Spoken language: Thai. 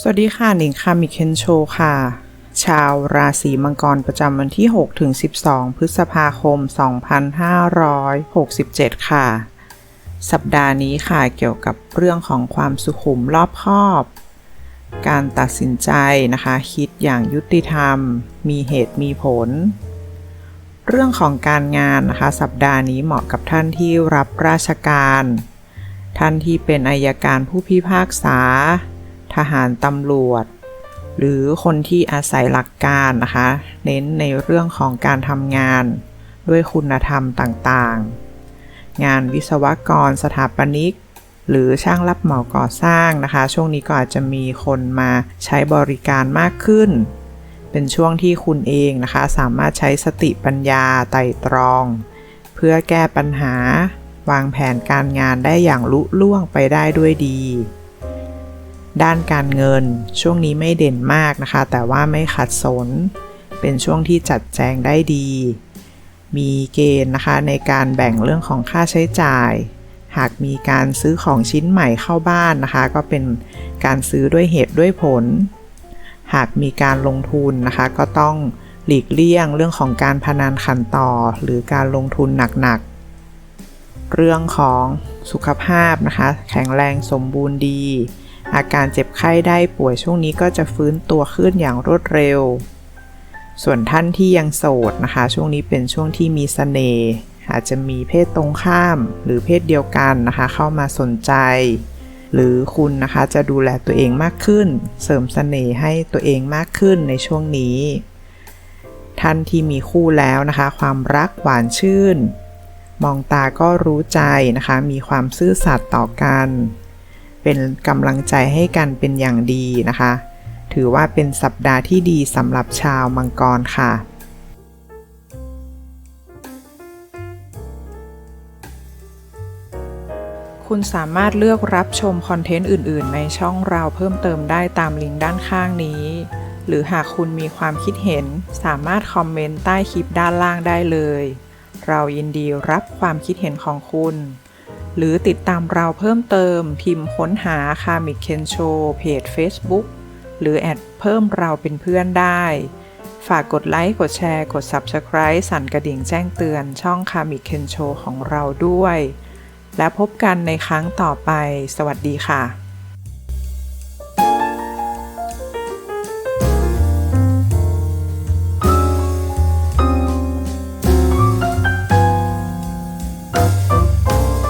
สวัสดีค่ะหนิงค่ะมิเคนโชค่ะ ชาวราศีมังกรประจำวันที่ 6 ถึง 12 พฤษภาคม 2567 ค่ะ สัปดาห์นี้ค่ะเกี่ยวกับเรื่องของความสุขุมรอบคอบ การตัดสินใจนะคะ คิดอย่างยุติธรรม มีเหตุมีผล เรื่องของการงานนะคะ สัปดาห์นี้เหมาะกับท่านที่รับราชการ ท่านที่เป็นอายการผู้พิพากษา ทหารตำรวจ หรือคนที่อาศัยหลักการนะคะ เน้นในเรื่องของการทำงาน ด้วยคุณธรรมต่างๆ งานวิศวกรสถาปนิก หรือช่างรับเหมาก่อสร้างนะคะ ช่วงนี้ก็อาจจะมีคนมาใช้บริการมากขึ้น เป็นช่วงที่คุณเองนะคะ สามารถใช้สติปัญญาไต่ตรอง เพื่อแก้ปัญหาวางแผนการงานได้อย่างลุล่วงไปได้ด้วยดี ด้านการเงิน ช่วงนี้ไม่เด่นมากนะคะ แต่ว่าไม่ขัดสน เป็นช่วงที่จัดแจงได้ดี มีเกณฑ์นะคะในการแบ่งเรื่องของค่าใช้จ่าย หากมีการซื้อของชิ้นใหม่เข้าบ้านนะคะ ก็เป็นการซื้อด้วยเหตุด้วยผล หากมีการลงทุนนะคะ ก็ต้องหลีกเลี่ยงเรื่องของการพนันขันต่อ หรือการลงทุนหนักๆ เรื่องของสุขภาพนะคะ แข็งแรงสมบูรณ์ดี อาการเจ็บไข้ได้ป่วยช่วงนี้ก็จะฟื้นตัวขึ้นอย่างรวดเร็ว ส่วนท่านที่ยังโสดนะคะ ช่วงนี้เป็นช่วงที่มีสเสน่ห์อาจจะมีเพศตรงข้าม หรือเพศเดียวกันนะคะ เข้ามาสนใจ หรือคุณนะคะจะดูแลตัวเองมากขึ้น เสริมเสน่ห์ให้ตัวเองมากขึ้นในช่วงนี้ ท่านที่มีคู่แล้วนะคะ ความรักหวานชื่น มองตาก็รู้ใจนะคะ มีความซื่อสัตย์ต่อกัน เป็นกำลังใจให้กันเป็นอย่างดีนะคะ ถือว่าเป็นสัปดาห์ที่ดีสำหรับชาวมังกรค่ะคุณสามารถเลือกรับชมคอนเทนต์อื่น ๆ ในช่องเราเพิ่มเติมได้ตามลิงก์ด้านข้างนี้ หรือหากคุณมีความคิดเห็น สามารถคอมเมนต์ใต้คลิปด้านล่างได้เลย เรายินดีรับความคิดเห็นของคุณ หรือติดตามเราเพิ่มเติมพิมพ์ค้นหาคามิเคนโชเพจ Facebook หรือแอดเพิ่มเราเป็นเพื่อนได้ ฝากกดไลค์ กดแชร์ กด Subscribe สั่นกระดิ่งแจ้งเตือนช่องคามิเคนโชของเราด้วย และพบกันในครั้งต่อไป สวัสดีค่ะ